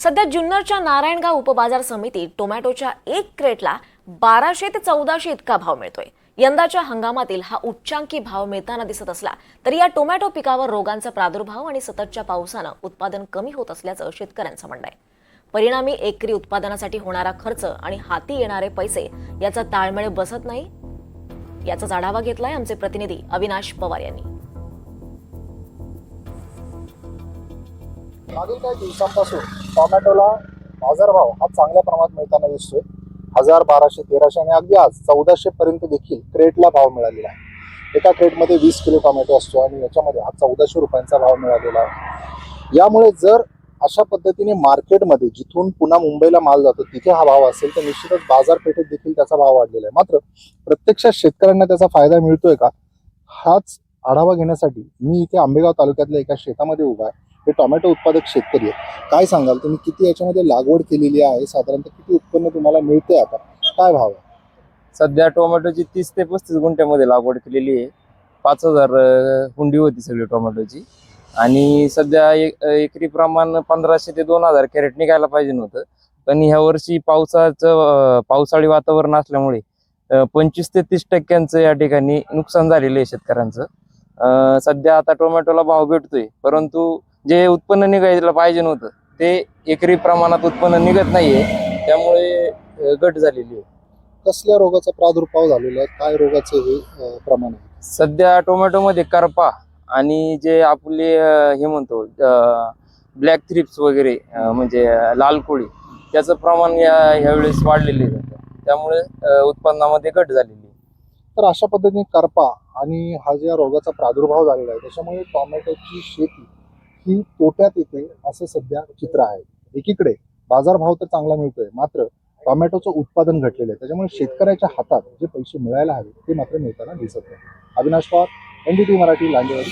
सध्या जुन्नरच्या नारायणगाव उपबाजार समितीत टोमॅटोच्या एक क्रेटला बाराशे ते चौदाशे इतका भाव मिळतोय. यंदाच्या हंगामातील हा उच्चांकी भाव मिळताना दिसत असला तरी या टोमॅटो पिकावर रोगांचा प्रादुर्भाव आणि सततच्या पावसानं उत्पादन कमी होत असल्याचं शेतकऱ्यांचं म्हणणं आहे. परिणामी एकरी उत्पादनासाठी होणारा खर्च आणि हाती येणारे पैसे याचा ताळमेळ बसत नाही याचाच आढावा घेतलाय आमचे प्रतिनिधी अविनाश पवार यांनी. मागील काही दिवसांपासून टोमॅटोला बाजारभाव हा चांगल्या प्रमाणात मिळताना दिसतोय. हजार बाराशे तेराशे आणि अगदी आज चौदाशे पर्यंत देखील क्रेटला भाव मिळालेला आहे. एका क्रेटमध्ये वीस किलो टोमॅटो असतो आणि याच्यामध्ये हा चौदाशे रुपयांचा भाव मिळालेला आहे. यामुळे जर अशा पद्धतीने मार्केटमध्ये जिथून पुन्हा मुंबईला माल जातो तिथे हा भाव असेल तर निश्चितच बाजारपेठेत देखील त्याचा भाव वाढलेला आहे. मात्र प्रत्यक्षात शेतकऱ्यांना त्याचा फायदा मिळतोय का? हाच आढावा घेण्यासाठी मी इथे आंबेगाव तालुक्यातल्या एका शेतामध्ये उभा आहे. हे टोमॅटो उत्पादक शेतकरी आहे काय सांगाल? तुम्ही किती याच्यामध्ये लागवड केलेली आहे? साधारणतः किती उत्पन्न तुम्हाला मिळते आता? काय भाव आहे? सध्या टोमॅटोची तीस ते पस्तीस गुंठ्यामध्ये लागवड केलेली आहे. पाच हजार हुंडी होती सगळी टोमॅटोची. आणि सध्या एक एकरी प्रमाण पंधराशे ते दोन हजार कॅरेट निघायला पाहिजे नव्हतं. पण ह्या वर्षी पावसाचं पावसाळी वातावरण असल्यामुळे पंचवीस ते तीस टक्क्यांचं या ठिकाणी नुकसान झालेलं आहे शेतकऱ्यांचं. सध्या आता टोमॅटोला भाव भेटतोय. परंतु जे उत्पन्न निघायला पाहिजे नव्हतं ते एकरी प्रमाणात उत्पन्न निघत नाहीये त्यामुळे घट झालेली आहे कसल्या रोगाचा प्रादुर्भाव झालेला आहे काय रोगाचं हे अं, प्रमाण आहे सध्या टोमॅटोमध्ये करपा आणि जे आपले अं, हे म्हणतो ब्लॅक थ्रिप्स वगैरे अं, म्हणजे अं, लाल कोळी त्याचं प्रमाण या ह्यावेळेस वाढलेले. त्यामुळे अं, उत्पन्नामध्ये घट झालेली आहे. तर अशा पद्धतीने करपा आणि हा ज्या रोगाचा प्रादुर्भाव झालेला आहे त्याच्यामुळे टोमॅटोची शेती ही तोट्यात येते असं सध्या चित्र आहे. एकीकडे बाजारभाव तर चांगला मिळतोय मात्र टोमॅटोचं उत्पादन घटलेलं आहे. त्याच्यामुळे शेतकऱ्याच्या हातात जे पैसे मिळायला हवे ते मात्र मिळताना दिसत नाही. अविनाश पवार एनडीटी मराठी लांडेवाडी